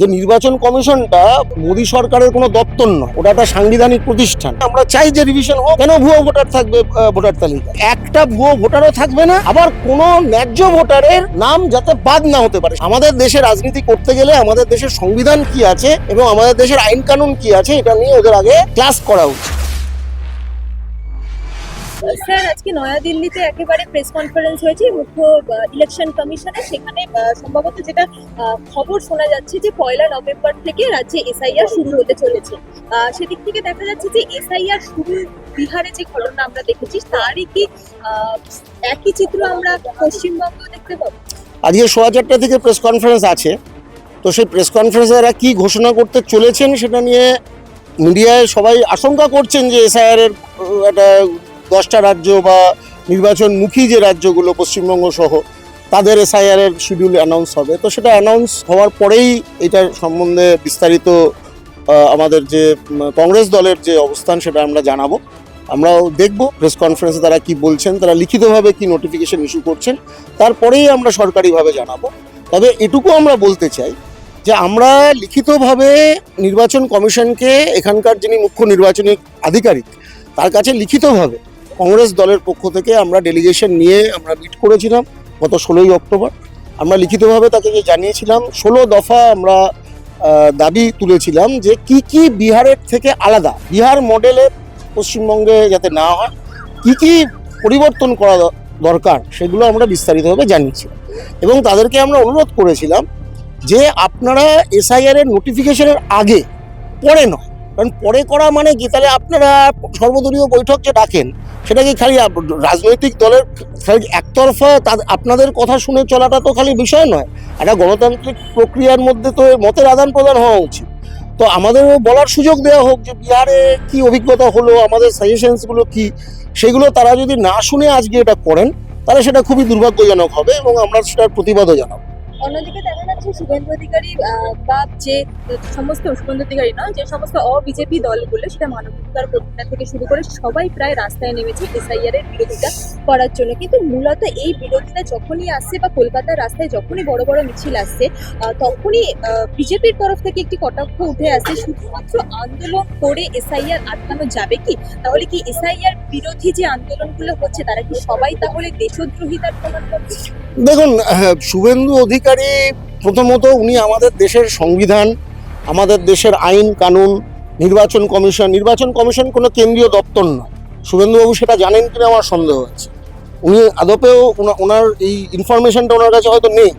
যে নির্বাচন কমিশনটা মোদী সরকারের কোনো দপ্তর নয়, ওটা একটা সাংবিধানিক প্রতিষ্ঠান। আমরা চাই যে রিভিশন হোক, কেন ভুয়ো ভোটার থাকবে ভোটার তালিকা? একটা ভুয়ো ভোটারও থাকবে না, আবার কোনো ন্যায্য ভোটারের নাম যাতে বাদ না হতে পারে। আমাদের দেশে রাজনীতি করতে গেলে আমাদের দেশের সংবিধান কি আছে এবং আমাদের দেশের আইন কানুন কি আছে, এটা নিয়ে ওদের আগে ক্লাস করা উচিত। স্যার, আজকে নয়াদিল্লিতে একেবারে প্রেস কনফারেন্স হয়েছে, মুখ্য ইলেকশন কমিশনের সেখানে সম্ভবত যেটা খবর শোনা যাচ্ছে যে পয়লা নভেম্বর থেকে রাজ্যে এসআইআর শুরু হতে চলেছে। সেদিক থেকে দেখা যাচ্ছে যে এসআইআর শুরু বিহারে যে ঘটনা আমরা দেখেছি, তারই কি একই চিত্র আমরা পশ্চিমবঙ্গ দেখতে পাবো? আজকে সোয়া চারটা থেকে প্রেস কনফারেন্স আছে। তো সেই প্রেস কনফারেন্সে এরা কি ঘোষণা করতে চলেছেন সেটা নিয়ে মিডিয়ায় সবাই আশঙ্কা করছেন যে এসআইআর এর একটা দশটা রাজ্য বা নির্বাচনমুখী যে রাজ্যগুলো পশ্চিমবঙ্গ সহ, তাদের এসআইআর এর শিডিউল অ্যানাউন্স হবে। তো সেটা অ্যানাউন্স হওয়ার পরেই এটার সম্বন্ধে বিস্তারিত আমাদের যে কংগ্রেস দলের যে অবস্থান সেটা আমরা জানাব। আমরাও দেখব প্রেস কনফারেন্সে তারা কি বলছেন, তারা লিখিতভাবে কি নোটিফিকেশন ইস্যু করছেন, তারপরেই আমরা সরকারিভাবে জানাব। তবে এটুকু আমরা বলতে চাই যে, আমরা লিখিতভাবে নির্বাচন কমিশনকে এখানকার যিনি মুখ্য নির্বাচনী আধিকারিক, তার কাছে লিখিতভাবে কংগ্রেস দলের পক্ষ থেকে আমরা ডেলিগেশন নিয়ে আমরা মিট করেছিলাম গত ষোলোই অক্টোবর। আমরা লিখিতভাবে তাকে যে জানিয়েছিলাম, ষোলো দফা আমরা দাবি তুলেছিলাম যে কি কি বিহারের থেকে আলাদা, বিহার মডেলের পশ্চিমবঙ্গে যাতে না হয়, কি কি পরিবর্তন করা দরকার সেগুলো আমরা বিস্তারিতভাবে জানিয়েছিলাম। এবং তাদেরকে আমরা অনুরোধ করেছিলাম যে আপনারা এসআইআর এর নোটিফিকেশনের আগে পরে নয়, কারণ পরে করা মানে কি? তাহলে আপনারা সর্বদলীয় বৈঠক যে ডাকেন সেটা কি খালি রাজনৈতিক দলের খালি একতরফা আপনাদের কথা শুনে চলাটা তো খালি বিষয় নয়। একটা গণতান্ত্রিক প্রক্রিয়ার মধ্যে তো মতের আদান প্রদান হওয়া উচিত। তো আমাদেরও বলার সুযোগ দেওয়া হোক যে বিহারে কি অভিজ্ঞতা হলো, আমাদের সাজেশনসগুলো কি, সেগুলো তারা যদি না শুনে আজকে এটা করেন, তাহলে সেটা খুবই দুর্ভাগ্যজনক হবে এবং আমরা সেটার প্রতিবাদও জানাব। অন্যদিকে দেখা যাচ্ছে শুভেন্দু অধিকারী বা যে সমস্ত শুভেন্দু অধিকারী নয় যে সমস্ত অবিজেপি দলগুলো সেটা মানবাধিকার কর্মীরা থেকে শুরু করে সবাই প্রায় রাস্তায় নেমেছে এসআইআর এর বিরোধিতা করার জন্য। কিন্তু মূলত এই বিরোধিতা যখনই আসছে বা কলকাতার রাস্তায় যখনই বড় বড় মিছিল আসছে তখনই বিজেপির তরফ থেকে একটি কটাক্ষ উঠে আসছে শুধুমাত্র আন্দোলন করে এসআইআর আটকানো যাবে কি? তাহলে কি এসআইআর বিরোধী যে আন্দোলনগুলো হচ্ছে তারা কি সবাই তাহলে দেশদ্রোহিতার প্রমাণ করছে দেখুন আহ, শুভেন্দু অধিকারী প্রথমত উনি আমাদের দেশের সংবিধান, আমাদের দেশের আইন, কানুন, নির্বাচন কমিশন নির্বাচন কমিশন কোনো কেন্দ্রীয় দপ্তর নয়। শুভেন্দুবাবু সেটা জানেন কিনা আমার সন্দেহ আছে উনি আদপেও ওনা- ওনার এই ইনফরমেশনটা ওনার কাছে হয়তো নেই,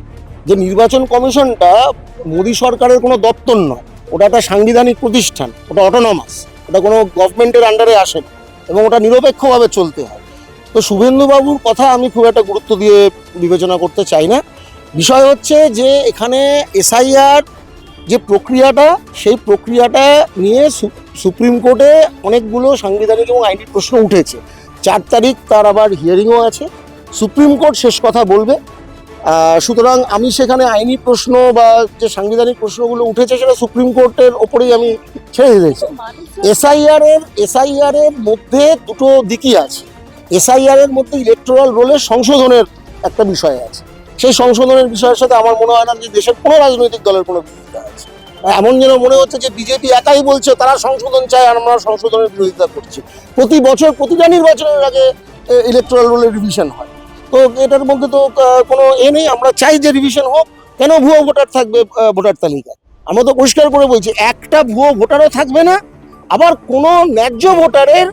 যে নির্বাচন কমিশনটা মোদী সরকারের কোনো দপ্তর নয়। ওটা একটা সাংবিধানিক প্রতিষ্ঠান, ওটা অটোনমাস ওটা কোনো গভর্নমেন্টের আন্ডারে আসে না এবং ওটা নিরপেক্ষভাবে চলতে হয়। তো শুভেন্দুবাবুর কথা আমি খুব একটা গুরুত্ব দিয়ে বিবেচনা করতে চাই না। বিষয় হচ্ছে যে এখানে এসআইআর যে প্রক্রিয়াটা, সেই প্রক্রিয়াটা নিয়ে সুপ্রিম কোর্টে অনেকগুলো সাংবিধানিক এবং আইনি প্রশ্ন উঠেছে। চার তারিখ তার আবার হিয়ারিংও আছে। সুপ্রিম কোর্ট শেষ কথা বলবে। সুতরাং আমি সেখানে আইনি প্রশ্ন বা যে সাংবিধানিক প্রশ্নগুলো উঠেছে সেটা সুপ্রিম কোর্টের ওপরেই আমি ছেড়ে দিয়েছি এসআইআর এর এসআইআর এর মধ্যে দুটো দিকই আছে। এসআইআর এর মধ্যে ইলেকট্রাল রোলের সংশোধনের একটা বিষয় আছে। সেই সংশোধনের বিষয়ের সাথে আমার মনে হয় না যে দেশের কোনো রাজনৈতিক দলের কোনো বিরোধিতা আছে। এমন যেন মনে হচ্ছে যে বিজেপি একাই বলছে, তারা সংশোধন চায় আর আমরা সংশোধনের বিরোধিতা করছি। প্রতি বছর, প্রতিটা নির্বাচনের আগে ইলেকট্রাল রোলের রিভিশন হয়। তো এটার মধ্যে তো কোনো এ নেই, আমরা চাই যে রিভিশন হোক। কেন ভুয়ো ভোটার থাকবে ভোটার তালিকায়? আমরা তো পরিষ্কার করে বলছি, একটা ভুয়ো ভোটারও থাকবে না, আবার কোনো ন্যায্য ভোটারের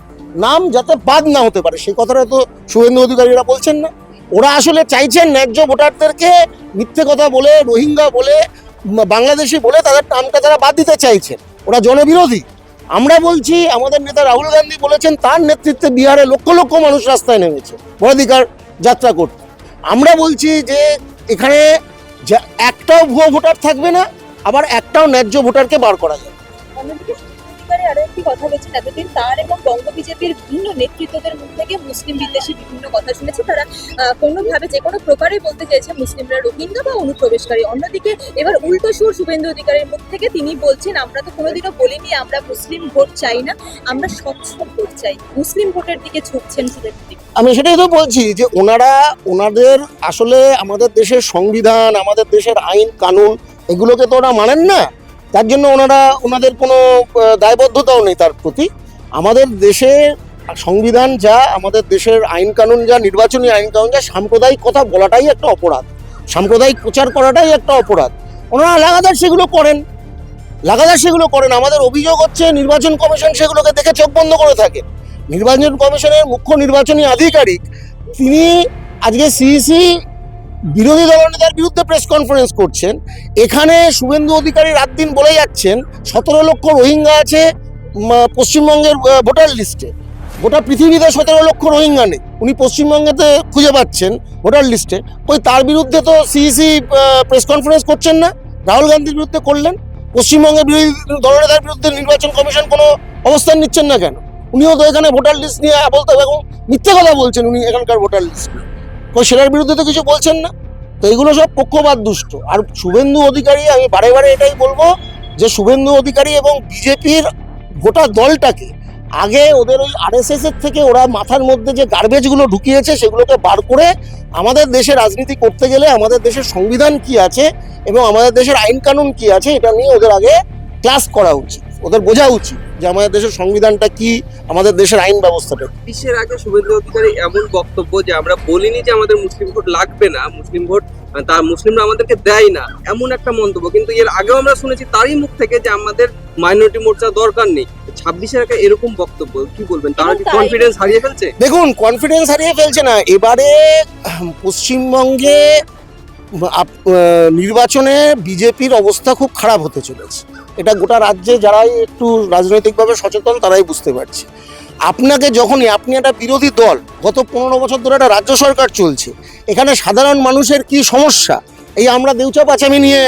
নাম যাতে বাদ না হতে পারে। সেই কথাটা তো শুভেন্দু অধিকারীরা বলছেন না। ওরা আসলে চাইছেন ন্যায্য ভোটারদেরকে মিথ্যে কথা বলে, রোহিঙ্গা বলে বাংলাদেশি বলে তাদের নামটা তারা বাদ দিতে চাইছেন। ওরা জনবিরোধী। আমরা বলছি, আমাদের নেতা রাহুল গান্ধী বলেছেন, তার নেতৃত্বে বিহারে লক্ষ লক্ষ মানুষ রাস্তায় নেমেছে ভোটাধিকার যাত্রা করতে। আমরা বলছি যে, এখানে একটাও ভুয়ো ভোটার থাকবে না, আবার একটাও ন্যায্য ভোটারকে বার করা যাবে। অন্যদিকে আরও একটি কথা বলছেন এতদিন। তার এবং বঙ্গ বিজেপির ভিন্ন নেতৃত্বদের মুখ থেকে মুসলিম বিদ্বেষী বিভিন্ন কথা শুনেছে। তারা কোনোভাবে যে কোনো প্রকারে বলতে চেয়েছে মুসলিমরা রোহিঙ্গা বা অনুপ্রবেশকারী। অন্যদিকে এবার উল্টো সুর শুভেন্দু অধিকারীর মুখ থেকে তিনি বলছেন, আমরা তো কোনোদিনও বলিনি আমরা মুসলিম ভোট চাই না, আমরা স্বচ্ছ ভোট চাই। মুসলিম ভোটের দিকে ঝুঁকছেন শুভেন্দু আমি সেটাই তো বলছি যে ওনারা, ওনাদের আসলে আমাদের দেশের সংবিধান, আমাদের দেশের আইন, কানুন, এগুলোকে তো ওরা মানেন না। তার জন্য ওনারা, ওনাদের কোনো দায়বদ্ধতাও নেই তার প্রতি। আমাদের দেশে সংবিধান যা, আমাদের দেশের আইন কানুন যা, নির্বাচনী আইন কানুন যা, সাম্প্রদায়িক কথা বলাটাই একটা অপরাধ। সাম্প্রদায়িক প্রচার করাটাই একটা অপরাধ। ওনারা লাগাতার সেগুলো করেন। লাগাতার সেগুলো করেন। আমাদের অভিযোগ হচ্ছে, নির্বাচন কমিশন সেগুলোকে দেখে চোখ বন্ধ করে থাকে। নির্বাচন কমিশনের মুখ্য নির্বাচনী আধিকারিক, তিনি আজকে সিইসি বিরোধী দলনেতার বিরুদ্ধে প্রেস কনফারেন্স করছেন। এখানে শুভেন্দু অধিকারী রাত দিন বলে যাচ্ছেন, সতেরো লক্ষ রোহিঙ্গা আছে পশ্চিমবঙ্গের ভোটার লিস্টে গোটা পৃথিবীতে সতেরো লক্ষ রোহিঙ্গা নেই। উনি পশ্চিমবঙ্গেতে খুঁজে পাচ্ছেন ভোটার লিস্টে ওই তার বিরুদ্ধে তো সিইসি প্রেস কনফারেন্স করছেন না। রাহুল গান্ধীর বিরুদ্ধে করলেন। পশ্চিমবঙ্গের বিরোধী দলনেতার বিরুদ্ধে নির্বাচন কমিশন কোনো অবস্থান নিচ্ছেন না কেন? উনিও তো এখানে ভোটার লিস্ট নিয়ে বলতে এবং মিথ্যে কথা বলছেন, উনি এখানকার ভোটার লিস্ট নিয়ে সেটার বিরুদ্ধে তো কিছু বলছেন না। তো এগুলো সব পক্ষপাত দুষ্ট। আর শুভেন্দু অধিকারী, আমি বারে বারে এটাই বলব যে শুভেন্দু অধিকারী এবং বিজেপির গোটা দলটাকে আগে ওদের ওই আরএসএস এর থেকে ওরা মাথার মধ্যে যে গার্বেজগুলো ঢুকিয়েছে সেগুলোকে বার করে আমাদের দেশে রাজনীতি করতে গেলে আমাদের দেশের সংবিধান কি আছে এবং আমাদের দেশের আইন কানুন কি আছে, এটা নিয়ে ওদের আগে ক্লাস করা উচিত, ওদের বোঝা উচিত। যে আমাদের দেশের সংবিধানটা কি আমাদের দেশের আইন ব্যবস্থাটা কি। ছাব্বিশের আগে শুভেন্দু অধিকারী এমন বক্তব্য যে আমরা বলিনি যে আমাদের মুসলিম ভোট লাগবে না মুসলিম ভোট তার মুসলিমরা আমাদেরকে দেয় না এমন একটা মন্তব্য। কিন্তু এর আগেও আমরা শুনেছি তারই মুখ থেকে যে আমাদের মাইনরিটি মোর্চা দরকার নেই। ছাব্বিশের আগে এরকম বক্তব্য কি বলবেন? তারা কি কনফিডেন্স হারিয়ে ফেলছে? দেখুন কনফিডেন্স হারিয়ে ফেলছে না। এবারে পশ্চিমবঙ্গে নির্বাচনে বিজেপির অবস্থা খুব খারাপ হতে চলেছে। এটা গোটা রাজ্যে যারাই একটু রাজনৈতিকভাবে সচেতন, তারাই বুঝতে পারছে। আপনাকে যখনই, আপনি একটা বিরোধী দল, গত পনেরো বছর ধরে একটা রাজ্য সরকার চলছে, এখানে সাধারণ মানুষের কি সমস্যা? এই আমরা দেউচা পাচামি নিয়ে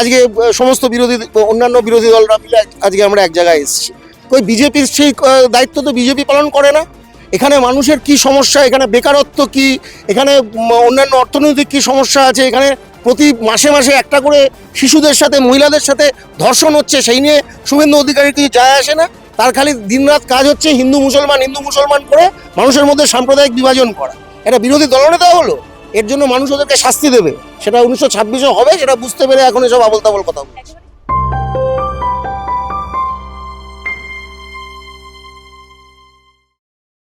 আজকে সমস্ত বিরোধী, অন্যান্য বিরোধী দলরা মিলে আজকে আমরা এক জায়গায় এসেছি। ওই বিজেপির সেই দায়িত্ব তো বিজেপি পালন করে না। এখানে মানুষের কি সমস্যা? এখানে বেকারত্ব কি? এখানে অন্যান্য অর্থনৈতিক কি সমস্যা আছে? এখানে প্রতি মাসে মাসে একটা করে শিশুদের সাথে, মহিলাদের সাথে ধর্ষণ হচ্ছে, সেই নিয়ে শুভেন্দু অধিকারীর কিছু যায় আসে না। তার খালি দিনরাত কাজ হচ্ছে হিন্দু, মুসলমান হিন্দু, মুসলমান করে মানুষের মধ্যে সাম্প্রদায়িক বিভাজন করা। এটা বিরোধী দলনেতা হলো? এর জন্য মানুষ ওদেরকে শাস্তি দেবে। সেটা উনিশশো ছাব্বিশে হবে, সেটা বুঝতে পেরে এখন এসব আবল তাবল কথা বলছে।